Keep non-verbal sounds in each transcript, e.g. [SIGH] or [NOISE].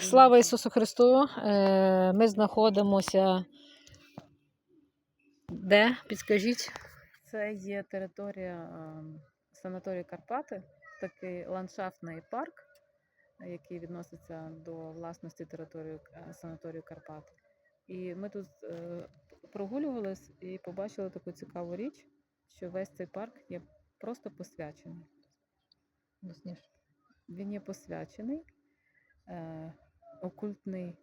Слава Ісусу Христу! Е, Ми знаходимося. Де? Підскажіть. Це є територія ем, санаторію Карпати, такий ландшафтний парк, е, який відноситься до власності території е, санаторію Карпати. І ми тут е, прогулювались і побачили таку цікаву річ, що весь цей парк є просто посвячений. Він є посвячений, е, окультний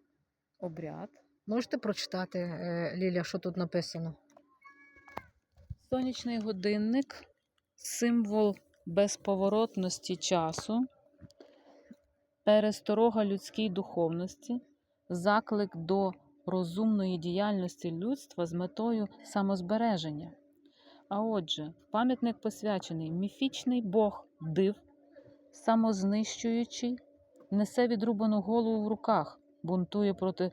обряд. Можете прочитати, е, Ліля, що тут написано? Сонячний годинник символ безповоротності часу, пересторога людській духовності, заклик до розумної діяльності людства з метою самозбереження. А отже, пам'ятник посвячений міфічний Бог див, самознищуючий, несе відрубану голову в руках, бунтує проти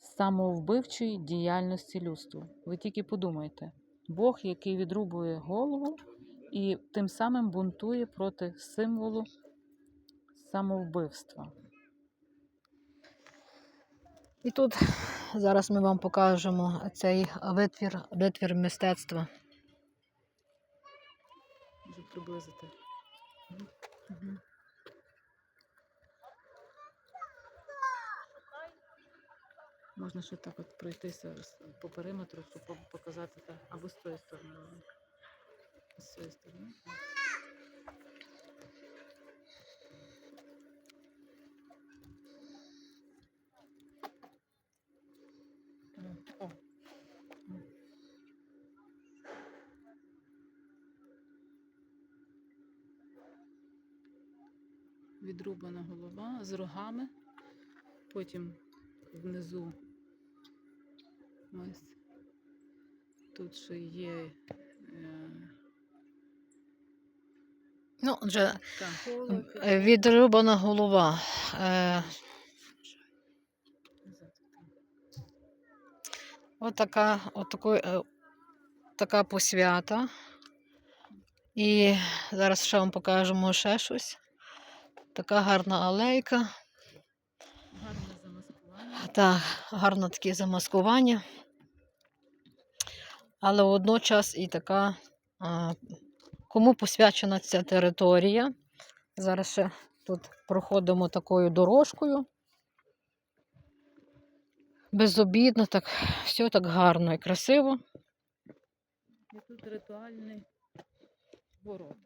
самовбивчої діяльності людства. Ви тільки подумайте. Бог, який відрубує голову і тим самим бунтує проти символу самовбивства. І тут зараз ми вам покажемо цей витвір, витвір мистецтва. Приблизити. Можна ще так от пройтися по периметру, щоб показати так. Або з тої сторони. З цієї сторони. Відрубана голова з рогами, потім внизу ось тут ще є е, Ну, отже, е, відрубана голова. Е, Отака, отаку, е, така посвята. І зараз ще вам покажемо ще щось. Така гарна алейка. гарне замаскування. Так, гарно таке замаскування. Але водночас і така, кому посвячена ця територія. Зараз ще тут проходимо такою дорожкою. Безобідно, так, все так гарно і красиво. І тут ритуальний ворот.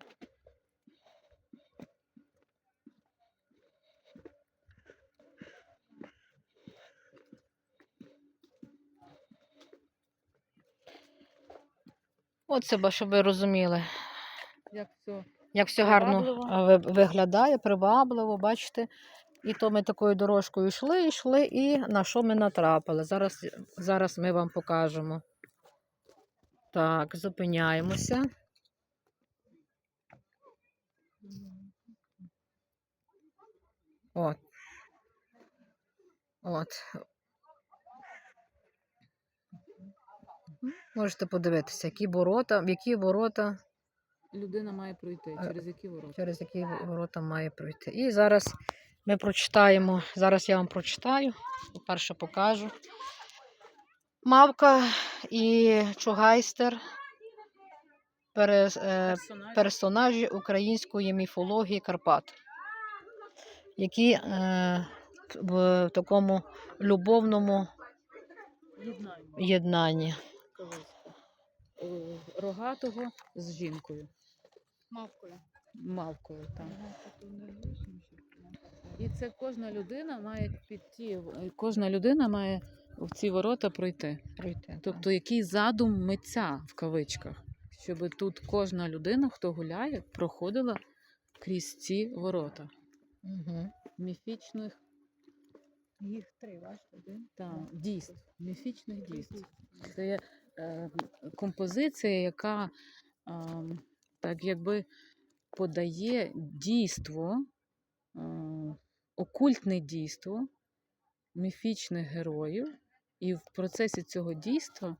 Оце, ба, щоб ви розуміли, Як все як все гарно Привабливо. виглядає, привабливо, бачите. І то ми такою дорожкою йшли, йшли, і на що ми натрапили. Зараз, зараз ми вам покажемо. Так, зупиняємося. От. От. Можете подивитися, які ворота, в які ворота, людина має пройти, Е, через які ворота. через які ворота має пройти. І зараз ми прочитаємо. Зараз я вам прочитаю. По-перше, покажу. Мавка і Чугайстер. Е, Персонажі. української міфології Карпат, які е, в такому любовному єднанні. Е, Рогатого з жінкою. Мавкою. Мавкою, так. І це кожна людина має під ті, кожна людина має в ці ворота пройти. Пройти. Тобто, який задум митця в кавичках, щоб тут кожна людина, хто гуляє, проходила крізь ці ворота Угу. міфічних Їх три, бачите, один. та, дійств, міфічних дійств. Це є е, композиція, яка е, так якби подає дійство, е, окультне дійство міфічних героїв, і в процесі цього дійства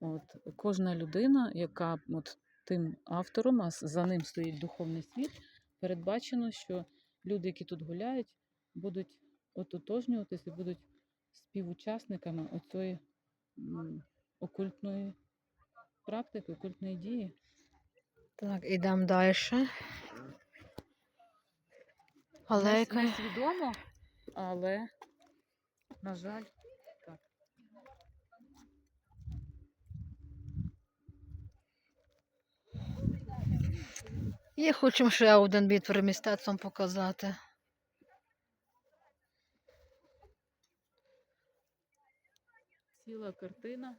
от, кожна людина, яка от, тим автором, а за ним стоїть духовний світ, передбачено, що люди, які тут гуляють, будуть ототожнюватися і будуть співучасниками оцієї м, окультної практики, окультної дії. Так, ідемо далі. Алейка. Не свідомо, але, на жаль, так. І хочемо ще один бітвер мистецтвом показати. Ціла картина,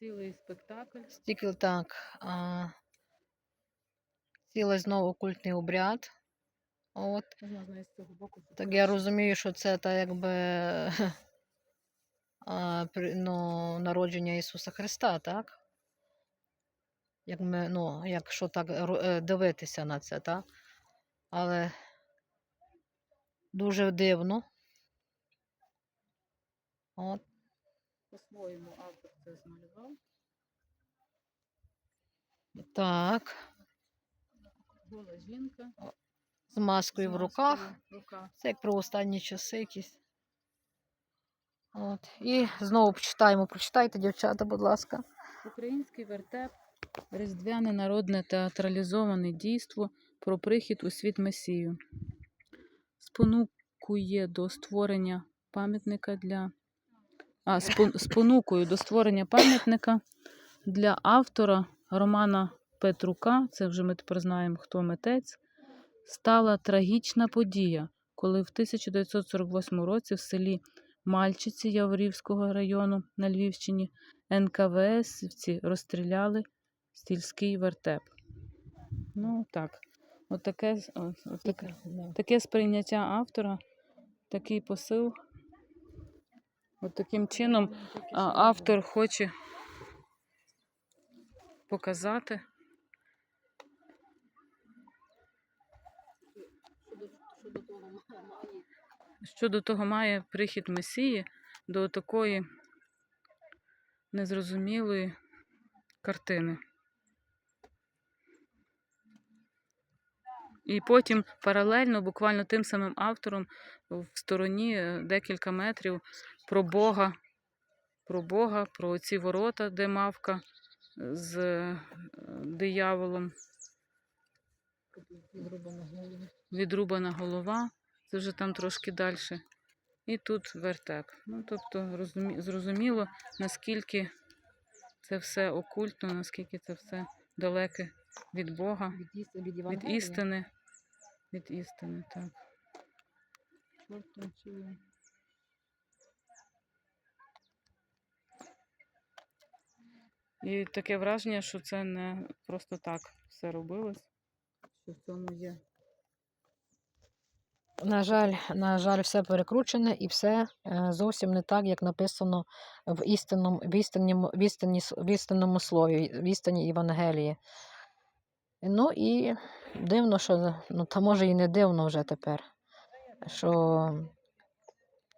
цілий спектакль. Стільки так. А, цілий знову культний обряд. От. Можна з цього боку. Так я розумію, що це та якби [LAUGHS] а, при- ну, народження Ісуса Христа, так? Як ми, ну, якщо так е, дивитися на це, так? Але дуже дивно. От. По-своєму автор це змалював. Так. Гола жінка. З маскою з в руках. маскою в руках. Це як про останні часи якісь. От. І знову почитаємо. Прочитайте, дівчата, будь ласка. Український вертеп різдвяне народне театралізоване дійство про прихід у світ Месію. Спонукує до створення пам'ятника для а, спон- спонукою до створення пам'ятника для автора Романа Петрука, це вже ми тепер знаємо, хто митець, стала трагічна подія, коли в 1948 році в селі Мальчиці Яворівського району на Львівщині НКВСівці розстріляли сільський вертеп. Ну так, отаке, з- о- отаке, таке сприйняття автора, такий посил. От таким чином автор хоче показати. Що до того має прихід Месії до такої незрозумілої картини. І потім паралельно, буквально тим самим автором, в стороні е, декілька метрів про Бога, про Бога, про ці ворота, де мавка з е, дияволом, відрубана голова, це вже там трошки далі. І тут вертеп. Ну, тобто, розумі... зрозуміло, наскільки це все окультно, наскільки це все далеке від Бога, від істини. Від істини, так. І таке враження, що це не просто так все робилось, що в цьому є. На жаль, на жаль, все перекручене і все е, зовсім не так, як написано в істинному, в істинному, в істинному слові, в істині Євангелії. Ну і дивно, що ну, та може і не дивно вже тепер, що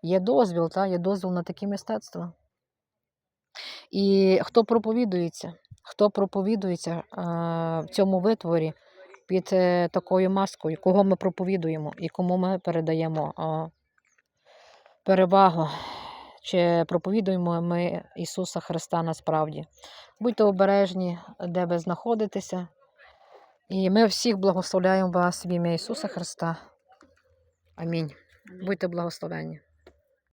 є дозвіл, та, є дозвіл на такі мистецтва. І хто проповідується, хто проповідується в цьому витворі під е, такою маскою, кого ми проповідуємо і кому ми передаємо перевагу, чи проповідуємо ми Ісуса Христа насправді. Будьте обережні, де ви знаходитеся. І ми всіх благословляємо вас в ім'я Ісуса Христа. Амінь. Будьте благословені.